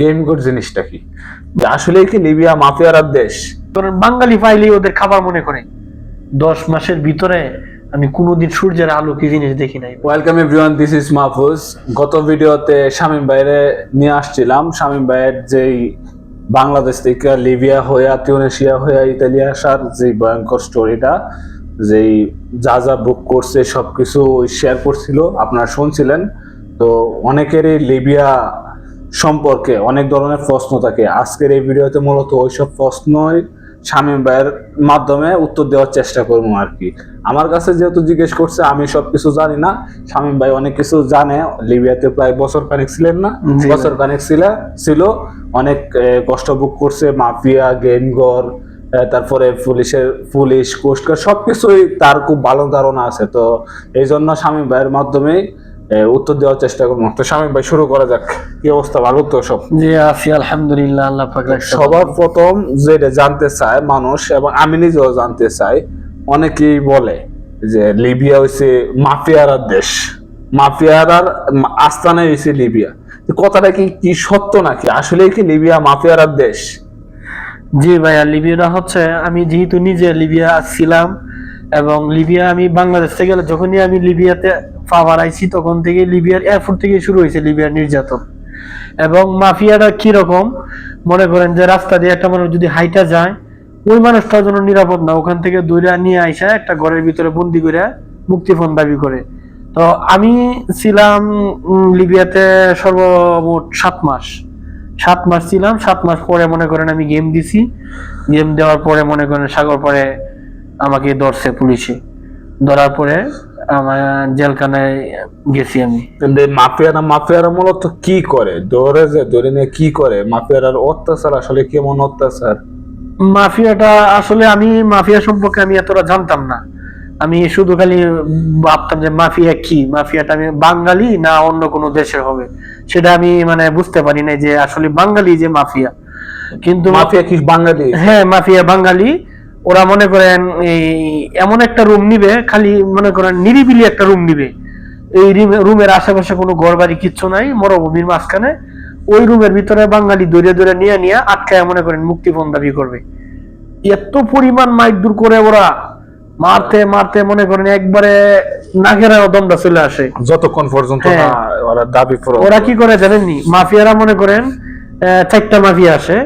Game code জিনিসটা কি? আসলে কি লিবিয়া মাফিয়ার দেশ? কারণ বাঙালি পাইলেই ওদের খাবার মনে করে। দশ মাসের ভিতরে আমি কোনোদিন সূর্যের আলো কি জিনিস দেখি নাই। Welcome everyone this is Mahfuz গত ভিডিওতে শামীম ভাইরে নিয়ে আসছিলাম। শামীম ভাইয়ের যেই বাংলাদেশ থেকে লিবিয়া হইয়া তিউনেশিয়া হইয়া ইতালি আসার যে ভয়ঙ্কর স্টোরিটা যেই যা যা বুক করছে সবকিছু শেয়ার করছিল আপনারা শুনছিলেন। তো অনেকেরই লিবিয়া সম্পর্কে অনেক ধরনের প্রশ্ন থাকে। আজকের এই ভিডিওতে মূলত ওইসব প্রশ্নই শামীম ভাইয়ের মাধ্যমে উত্তর দেওয়ার চেষ্টা করব আর কি। আমার কাছে যেহেতু জিজ্ঞেস করছে আমি সবকিছু জানি না। শামীম ভাই অনেক কিছু জানে। লিবিয়াতে প্রায় বছর খানেক ছিলেন না? বছর খানেক ছিল ছিল। অনেক কষ্ট ভোগ করছে। মাফিয়া গেমগর তারপরে পুলিশের পুলিশ কোস্টগার্ড সবকিছুই তার খুব ভালো ধারণা আছে। তো এই জন্য স্বামী ভাইয়ের মাধ্যমে উত্তর দেওয়ার চেষ্টা করব। তো শামীম ভাই শুরু করা যাক। কি অবস্থা? ভালো তো সব? যে আছি আলহামদুলিল্লাহ আল্লাহ সবার প্রথম যেটা জানতে চায় মানুষ এবং আমি নিজেও জানতে চাই অনেকেই বলে যে লিবিয়া হইছে মাফিয়ার দেশ। মাফিয়ার আস্তানে হইছে লিবিয়া। কথাটা কি কি সত্য নাকি? আসলে কি লিবিয়া মাফিয়ার দেশ? জি ভাইয়া লিবিয়াটা হচ্ছে আমি যেহেতু নিজে লিবিয়া ছিলাম এবং লিবিয়া আমি বাংলাদেশ থেকে গেলে যখনই আমি লিবিয়াতে পা বাড়াইছি, তখন থেকে লিবিয়ার এয়ারপোর্ট থেকে শুরু হয়েছে লিবিয়ার নির্যাতন। এবং মাফিয়াটা কীরকম? মনে করেন যে রাস্তা দিয়ে একটা মানুষ যদি হাইটা যায়, ওই মানুষটার জন্য নিরাপদ না, ওখান থেকে দূরে নিয়ে আইসা একটা ঘরের ভিতরে বন্দি করে মুক্তিপণ দাবি করে। তো আমি ছিলাম লিবিয়াতে সর্বমোট সাত মাস। সাত মাস ছিলাম, সাত মাস পরে মনে করেন আমি গেম দিছি। গেম দেওয়ার পরে মনে করেন সাগর পরে আমাকে ধরছে পুলিশে। ধরার পরে আমার জেলখানায় গেছি আমি। কিন্তু মাফিয়ারা মাফিয়ারা মূলত কি করে? ধরে যে ধরে নিয়ে কি করে? মাফিয়ার অত্যাচার আসলে কেমন অত্যাচার? মাফিয়াটা আসলে আমি মাফিয়া সম্পর্কে আমি এতটা জানতাম না। আমি শুধু খালি ভাবতাম যে মাফিয়া কি? মাফিয়াটা আমি বাঙালি না অন্য কোনো দেশের হবে? সেটা আমি মানে বুঝতে পারি না যে আসলে বাঙালি যে মাফিয়া। কিন্তু মাফিয়া কি বাঙালি? হ্যাঁ মাফিয়া বাঙালি। ওরা মনে করেন এই এমন একটা রুম নিবে খালি মনে করেন নিরিবিলি একটা রুম নিবে। এই রুমের আশেপাশে কোনো ঘর বাড়ি কিচ্ছু নাই মরুভূমির মাঝখানে। ওই রুমের ভিতরে বাঙালি দৌড়ে দৌড়ে নিয়ে নিয়ে আটকায় মনে করেন মুক্তিপণ দাবি করবে। এত পরিমাণ মাইক দূর করে ওরা মারতে মারতে মনে করেন একবারে নাকেরা দমটা চলে আসে। যতক্ষণ পর্যন্ত হ্যাঁ। ওরা দাবি ওরা কি করে জানেননি? মাফিয়ারা মনে করেন চারটা মাফিয়া আসে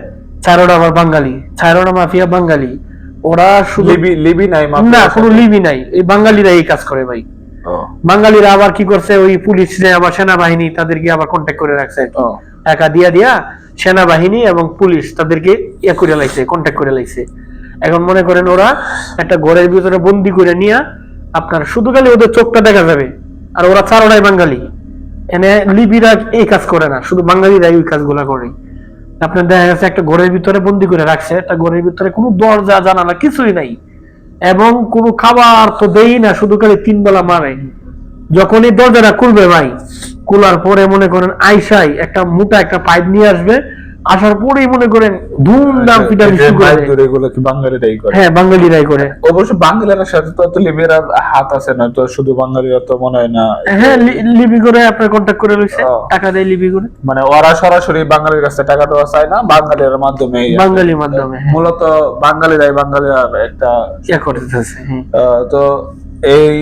চারোটা আবার বাঙালি চারোটা মাফিয়া বাঙালি। ওরা শুধু লিবি নাই না কোনো? লিবি নাই। এই বাঙালিরা এই কাজ করে ভাই। বাঙালিরা আবার কি করছে ওই পুলিশ আবার সেনাবাহিনী তাদেরকে আবার কন্ট্যাক্ট করে রাখছে। টাকা দিয়া দিয়া সেনাবাহিনী এবং পুলিশ তাদেরকে ইয়ে করে লাইছে কন্ট্যাক্ট করে লাইছে। এখন মনে করেন ওরা একটা ঘরের ভিতরে বন্দি করে নিয়ে আপনার শুধু খালি ওদের চোখটা দেখা যাবে। আর ওরা চারোটাই বাঙালি। এনে লিবিরা এই কাজ করে না শুধু বাঙালিরাই ওই কাজগুলা করে। আপনার দেখা গেছে একটা ঘরের ভিতরে বন্দি করে রাখছে, একটা ঘরের ভিতরে কোনো দরজা, জানালা কিছুই নাই। এবং কোনো খাবার তো দেই না, শুধু খালি তিন বেলা মারে। যখনই দরজাটা খুলবে ভাই, খোলার পরে মনে করেন আইসাই একটা মোটা একটা পাইপ নিয়ে আসবে আসার পরেই মনে করেন ধুমধাম পিটা এই শুরু করে এগুলো কি বাঙালিরাই করে? হ্যাঁ বাঙালিরাই করে। অবশ্য বাঙালিরা সাথে তো অত লিবিয়ার হাত আছে না তো শুধু বাঙালিরা তো মনে হয় না। হ্যাঁ লিবি করে আপনার কন্ট্যাক্ট করে লইছে টাকা দেয় লিবি করে। মানে ওরা সরাসরি বাঙালির কাছে টাকা দেওয়া চায় না বাঙালির মাধ্যমে। বাঙালির মাধ্যমে হ্যাঁ। মূলত বাঙালিরাই বাঙালিরা একটা ইয়া করতেছে হ্যাঁ। তো এই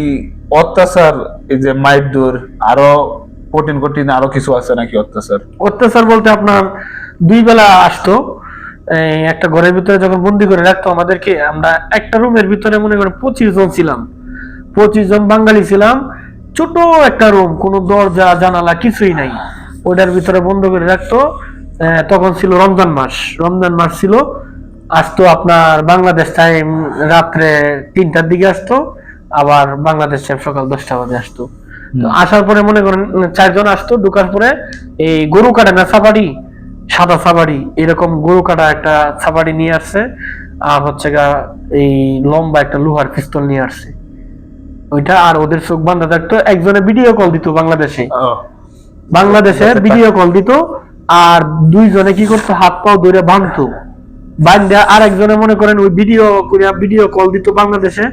অত্যাচার এই যে মাইক দূর আরও কঠিন কঠিন আরও কিছু আছে নাকি অত্যাচার? অত্যাচার বলতে আপনার দুই বেলা আসতো একটা ঘরের ভিতরে যখন বন্দি করে রাখতো আমাদেরকে আমরা একটা রুমের ভিতরে মনে করেন পঁচিশ জন ছিলাম। পঁচিশ জন বাঙালি ছিলাম ছোট একটা রুম কোনো দরজা জানালা কিছুই নাই। ওটার ভিতরে বন্ধ করে রাখতো তখন ছিল রমজান মাস। রমজান মাস ছিল আসতো আপনার বাংলাদেশ টাইম রাত্রে তিনটার দিকে আসতো আবার বাংলাদেশ টাইম সকাল দশটা বাজে আসতো। আসার পরে মনে করেন চারজন আসতো ঢুকার পরে এই গরু কাটে না সাফারি সাদা সাফারি এরকম গরু কাটা একটা সাফারি নিয়ে আসছে আর হচ্ছে গা এই লম্বা একটা লোহার পিস্তল নিয়ে আসছে। ওইটা আর ওদের চোখ বান্ধা থাকতো একজনে ভিডিও কল দিত বাংলাদেশে। বাংলাদেশে ভিডিও কল দিত আর দুইজনে কি করতো হাত পাও ধরে ভাঙতো বান্ধা আর একজনে মনে করেন ওই ভিডিও করিয়া ভিডিও কল দিত বাংলাদেশে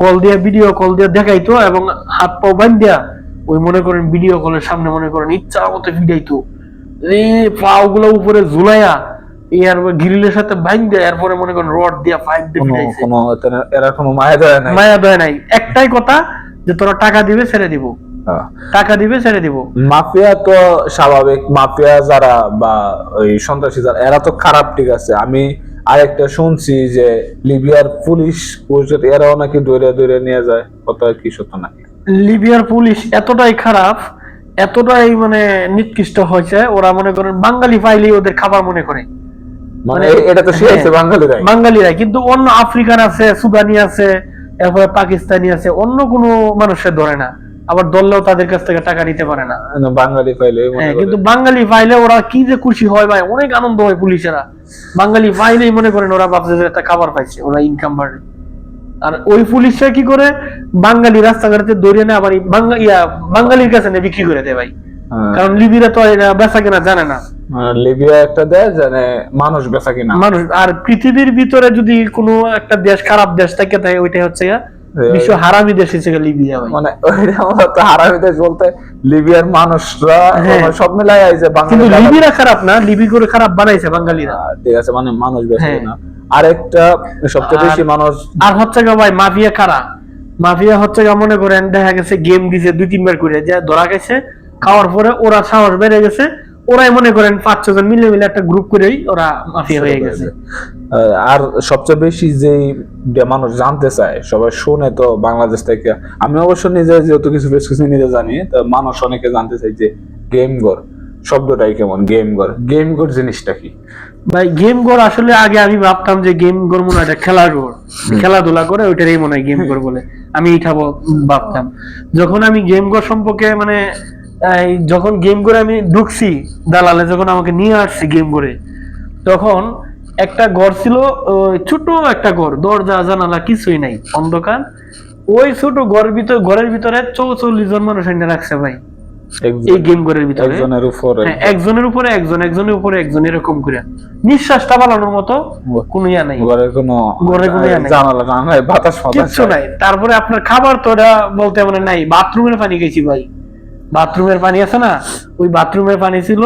কল দিয়ে ভিডিও কল দিয়ে দেখাইতো এবং হাত পাও বান্ধিয়া ওই মনে করেন ভিডিও কলের সামনে মনে করেন ইচ্ছা মতো ভিড়াইতো। এই পাও গুলো উপরে ঝুলাইয়া গ্রিলের সাথে এরপরে মনে করেন রড দিয়া পাইপ দিয়ে কোনো এরা কোনো মায়া দেয় নাই? মায়া দয়া নাই। একটাই কথা যে তোরা টাকা দিবে ছেড়ে দিব। টাকা দিবে ছেড়ে দিব। মাফিয়া তো স্বাভাবিক। মাফিয়া যারা বা ওই সন্ত্রাসী যারা এরা তো খারাপ ঠিক আছে। আমি আরেকটা শুনছি যে লিবিয়ার পুলিশ পুলিশ এরাও নাকি দৌড়ে দৌড়ে নিয়ে যায়। কত কি সত্য নাকি? লিবিয়ার পুলিশ এতটাই খারাপ এতটাই মানে নিকৃষ্ট হয়েছে ওরা মনে করেন বাঙালি পাইলেই ওদের খাবার মনে করে। মানে মানে- এটা তো হ্যাঁ। বাঙালিরাই। বাঙালিরা কিন্তু অন্য আফ্রিকান আছে সুদানি আছে এরপরে পাকিস্তানি আছে অন্য কোনো মানুষের ধরে না। আবার ধরলেও তাদের কাছ থেকে টাকা নিতে পারে না। বাঙালি পাইলে হ্যাঁ। কিন্তু বাঙালি পাইলে ওরা কি যে খুশি হয় ভাই অনেক আনন্দ হয় পুলিশেরা। বাঙালি পাইলেই মনে করেন ওরা ভাবছে যে একটা খাবার পাইছে ওরা ইনকাম বাড়ে। আর ওই পুলিশরা কি করে? বাঙালি রাস্তাঘাটে দৌড়িয়ে নেয় আবার ইয়া বাঙালির কাছে নিয়ে বিক্রি করে দেয় ভাই। হ্যাঁ। কারণ লিবিরা তো বেচা কেনা জানে না। মানে লিবিয়া একটা দেয় জানে মানুষ বেচা কিনা। মানুষ আর পৃথিবীর ভিতরে যদি কোনো একটা দেশ খারাপ দেশ থাকে তাই ওইটাই হচ্ছে বিশ্ব হারামি দেশ হিসেবে লিবিয়া মানে তো হারামি দেশ বলতে লিবিয়ার মানুষরা হ্যাঁ। মানে সব মিলাই যে লিবিরা খারাপ না লিবি করে খারাপ বানাইছে বাঙালিরা। ঠিক আছে মানে মানুষ বেশি হ্যাঁ। আরেকটা সবচেয়ে বেশি মানুষ আর হচ্ছে গা ভাই মাফিয়া কারা? মাফিয়া হচ্ছে গা মনে করেন দেখা গেছে গেম দিছে দুই তিনবার করে যে ধরা গেছে খাওয়ার পরে ওরা সাহস বেড়ে গেছে ওরাই মনে করেন পাঁচ ছজন মিলে মিলে একটা গ্রুপ করেই ওরা মাফিয়া হয়ে গেছে। আর সবচেয়ে বেশি যে মানুষ জানতে চায় সবাই শুনে তো বাংলাদেশ থেকে। আমি অবশ্য নিজে যেহেতু কিছু বেশ কিছু নিজে জানি তো মানুষ অনেকে জানতে চাই যে গেম গর শব্দটাই কেমন? গেম গর গেম গর জিনিসটা কি? ভাই গেম ঘর আসলে আগে আমি ভাবতাম যে গেম ঘর মনে হয় খেলার ঘর খেলাধুলা করে ওইটারই মনে হয় গেম ঘর বলে। আমি এটা ভাবতাম। যখন আমি গেম ঘর সম্পর্কে মানে যখন গেম করে আমি ঢুকছি দালালে যখন আমাকে নিয়ে আসছি গেম করে তখন একটা ঘর ছিল ছোট একটা ঘর দরজা জানালা কিছুই নাই অন্ধকার। ওই ছোট ঘরের ভিতর ঘরের ভিতরে চৌচল্লিশ জন মানুষ এনে রাখছে ভাই। এই গেম ঘরের ভিতরে? একজনের উপরে হ্যাঁ, একজনের উপরে একজন একজনের উপরে একজন এরকম করে। নিঃশ্বাসটা বানানোর মতো কোনো ইয়া নাই। ঘরের কোনো ঘরে কোনো ইয়া নাই। জানালা নাই বাতাস কিচ্ছু নাই। তারপরে আপনার খাবার তো ওটা বলতে মানে নাই। বাথরুমের পানি গেছি ভাই। বাথরুমের পানি আছে না? ওই বাথরুমের পানি ছিল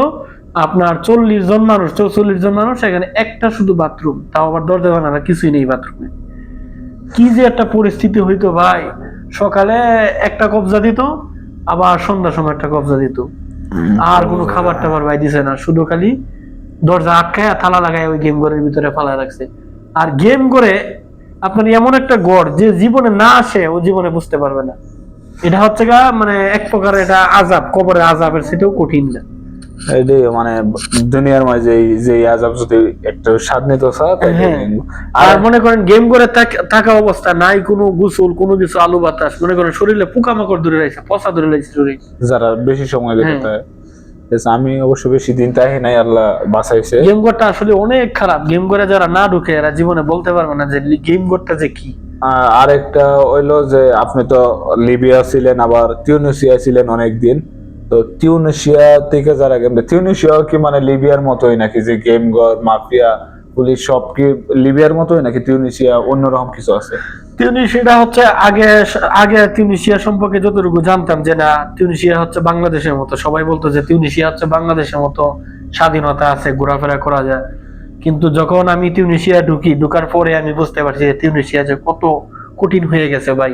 আপনার চল্লিশ জন মানুষ চৌচল্লিশ জন মানুষ এখানে একটা শুধু বাথরুম। তাও আবার দরজা জানালা কিছুই নেই বাথরুমে। কি যে একটা পরিস্থিতি হইতো ভাই। সকালে একটা কবজা দিত আবার সন্ধ্যার সময় একটা কবজা দিত। আর কোনো খাবার টাবার ভাই দিছে না শুধু খালি দরজা আটকায় থালা লাগায় ওই গেম ঘরের ভিতরে ফালা রাখছে। আর গেম করে আপনার এমন একটা গড় যে জীবনে না আসে ও জীবনে বুঝতে পারবে না। এটা হচ্ছে গা মানে এক প্রকার এটা আজাব কবরের আজাবের সেটাও কঠিন না এটাই মানে দুনিয়ার মাঝে যে আজাব যদি একটা স্বাদ নিতে হ্যাঁ। আর আর মনে করেন গেম করে থাকা অবস্থা নাই কোনো গোসল কোনো কিছু আলু বাতাস মনে করেন শরীরে পোকামাকড় ধরে রয়েছে পচা ধরে রয়েছে শরীর। যারা বেশি সময় দিতে হ্যাঁ। আমি অবশ্য বেশি দিন তাই নাই আল্লাহ বাঁচাইছে। গেম ঘরটা আসলে অনেক খারাপ। গেম করে যারা না ঢুকে এরা জীবনে বলতে পারবে না যে গেম ঘরটা যে কি। আহ, আরেকটা হইল যে আপনি তো লিবিয়া ছিলেন আবার টিউনিসিয়া ছিলেন অনেকদিন। তো টিউনিসিয়া থেকে যারা গেম টিউনিসিয়া কি মানে লিবিয়ার মতোই নাকি? যে গেম গর, মাফিয়া, পুলিশ সব কি লিবিয়ার মতোই নাকি টিউনিসিয়া অন্যরকম কিছু আছে? হচ্ছে আগে আগে তিউনিশিয়া সম্পর্কে যতটুকু জানতাম যে না, তিউনিশিয়া হচ্ছে বাংলাদেশের মতো। সবাই বলতো যে তিউনিশিয়া হচ্ছে বাংলাদেশের মতো স্বাধীনতা আছে, ঘোরাফেরা করা যায়। কিন্তু যখন আমি তিউনিশিয়া ঢুকি, ঢুকার পরে আমি বুঝতে পারছি যে তিউনিশিয়া যে কত কঠিন হয়ে গেছে ভাই।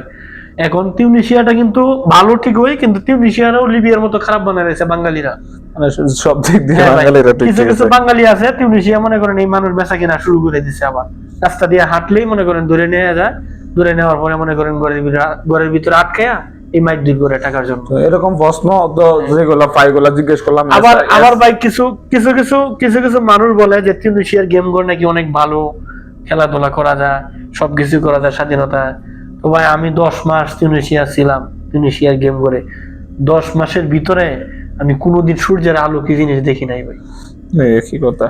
এখন তিউনিশিয়াটা কিন্তু ভালো ঠিক হয়ে কিন্তু তিউনিশিয়ারাও লিবিয়ার মতো খারাপ বানায় রয়েছে বাঙালিরা। মানে সব দিক দিয়ে হ্যাঁ বাঙালিরা কিছু কিছু বাঙালি আছে তিউনিশিয়া মনে করেন এই মানুষ বেচা কিনা শুরু করে দিছে আবার। রাস্তা দিয়ে হাঁটলেই মনে করেন ধরে নেওয়া যায় ধরে নেওয়ার পরে মনে করেন ঘরের ভিতরে ঘরের ভিতরে আটকায়া এই দুই করে টাকার জন্য। এরকম প্রশ্ন যেগুলো পাইগুলো জিজ্ঞেস করলাম আবার আবার ভাই কিছু কিছু কিছু কিছু কিছু মানুষ বলে যে তিউনিশিয়ার গেম ঘর নাকি অনেক ভালো খেলাধুলা করা যায় সবকিছু করা যায় স্বাধীনতা তো ভাই, আমি দশ মাস তিউনেশিয়া ছিলাম তিউনেশিয়ার গেম করে। দশ মাসের ভিতরে আমি কোনোদিন সূর্যের আলো কি জিনিস দেখি নাই ভাই। একই কথা?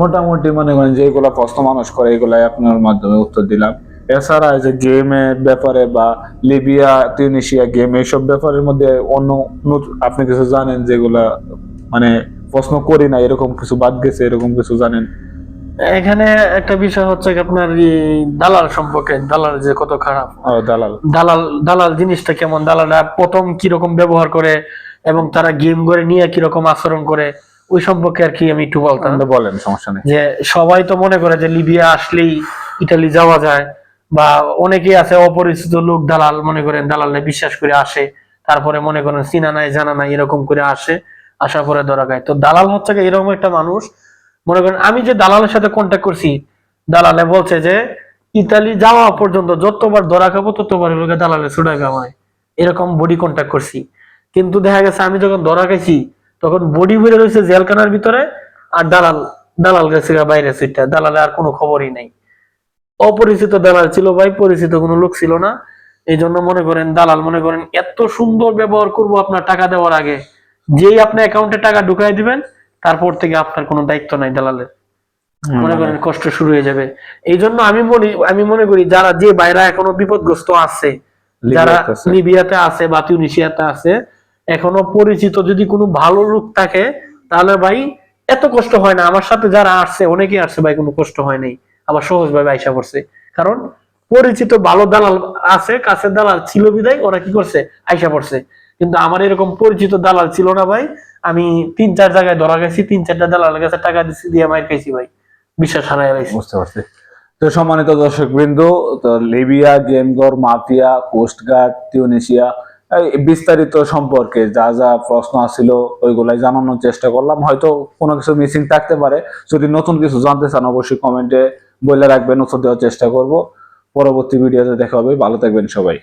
মোটামুটি মনে করেন যেগুলো প্রশ্ন মানুষ করে, এগুলাই আপনার মাধ্যমে উত্তর দিলাম। এছাড়া যে গেমের ব্যাপারে বা লিবিয়া তিউনিশিয়া গেম এইসব ব্যাপারের মধ্যে অন্য আপনি কিছু জানেন যেগুলা মানে প্রশ্ন করি না এরকম কিছু বাদ গেছে, এরকম কিছু জানেন? এখানে একটা বিষয় হচ্ছে আপনার এই দালাল সম্পর্কে দালাল যে কত খারাপ। দালাল। দালাল দালাল জিনিসটা কেমন? দালালরা প্রথম কীরকম ব্যবহার করে এবং তারা গেম করে নিয়ে কীরকম আচরণ করে ওই সম্পর্কে আর কি আমি একটু বলতাম। বলেন সমস্যা নেই। যে সবাই তো মনে করে যে লিবিয়া আসলেই ইটালি যাওয়া যায় বা অনেকেই আছে অপরিচিত লোক দালাল মনে করেন দালালে বিশ্বাস করে আসে তারপরে মনে করেন চিনা নাই জানা নাই এরকম করে আসে আসার পরে ধরা খায়। তো দালাল হচ্ছে এরকম একটা মানুষ মনে করেন, আমি যে দালালের সাথে কন্ট্যাক্ট করছি, দালালে বলছে যে, ইতালি যাওয়া পর্যন্ত যতবার ধরা খাব, ততবার দালালে ছুটা কামায় এরকম বডি কন্ট্যাক্ট করছি। কিন্তু দেখা গেছে, আমি যখন ধরা খাইছি, তখন বডি ভরে রয়েছে জেলখানার ভিতরে আর দালাল দালাল গেছে বাইরে সিটটা দালালে আর কোনো খবরই নাই। অপরিচিত দালাল ছিল ভাই, পরিচিত কোনো লোক ছিল না। এই জন্য মনে করেন, দালাল মনে করেন, এত সুন্দর ব্যবহার করব আপনার টাকা দেওয়ার আগে। যেই আপনি অ্যাকাউন্টে টাকা ঢুকাই দিবেন তারপর থেকে আপনার কোনো দায়িত্ব নাই দালালের। মনে করেন কষ্ট শুরু হয়ে যাবে। এই জন্য আমি মনে আমি মনে করি যারা যে বাইরা এখনও বিপদগ্রস্ত আছে যারা লিবিয়াতে আছে। বা তিউনিশিয়াতে আছে এখনও পরিচিত যদি কোনো ভালো লোক থাকে তাহলে ভাই এত কষ্ট হয় না। আমার সাথে যারা আসছে অনেকেই আসছে ভাই কোনো কষ্ট হয় নাই। আবার সহজ ভাবে আইসা করছে কারণ পরিচিত ভালো দালাল আছে কাছের দালাল ছিল বিদায় ওরা কি করছে? আইসা পড়ছে। কিন্তু আমার এরকম পরিচিত দালাল ছিল না ভাই। আমি তিন, চার জায়গায় ধরা গেছি, তিন, চারটা দালালের কাছে টাকা দিচ্ছি দিয়ে মাইর খাইছি ভাই। বিশ্বাস হারাই লাইছি। বুঝতে পারছি। তো সম্মানিত দর্শক বিন্দু তো লিবিয়া, গেমগর, মাফিয়া কোস্টগার্ড টিউনিশিয়া বিস্তারিত সম্পর্কে যা যা প্রশ্ন আছিল, ওইগুলাই জানানোর চেষ্টা করলাম। হয়তো কোনো কিছু মিসিং থাকতে পারে। যদি নতুন কিছু জানতে চান, অবশ্যই কমেন্টে বলে রাখবেন, উত্তর দেওয়ার চেষ্টা করব। পরবর্তী ভিডিওতে দেখা হবে। ভালো থাকবেন সবাই।